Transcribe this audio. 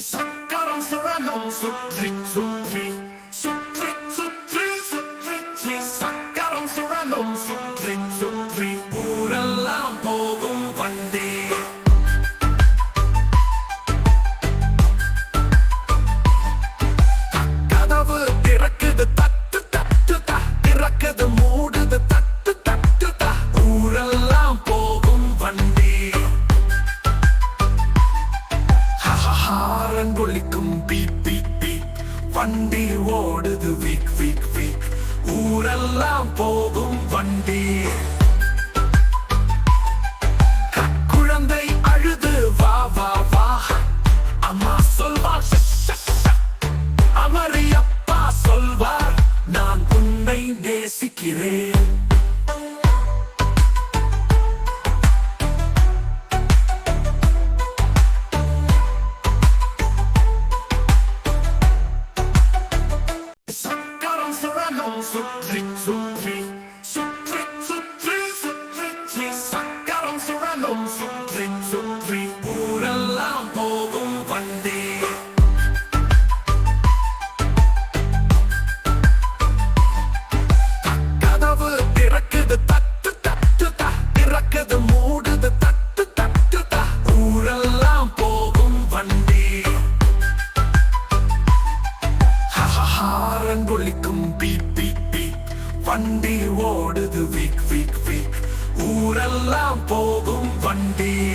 Sakkaran soran olsun, rik வண்டி ஓடுது week week week. ஊரெல்லாம் போகும் வண்டி. குழந்தை அழுது வா வா வா. அம்மா சொல்வார் "ஷ, ஷ, அமரியப்பா சொல்வார் நான் உன்னை நேசிக்கிறேன். Sutri, Sutri, Sutri, Sutri, Sutri, Saccaron tri, Sutri, Sutri, pure lampo. வண்டி ஓடுது வீக் வீக் வீக். ஊரெல்லாம் போகும் வண்டி.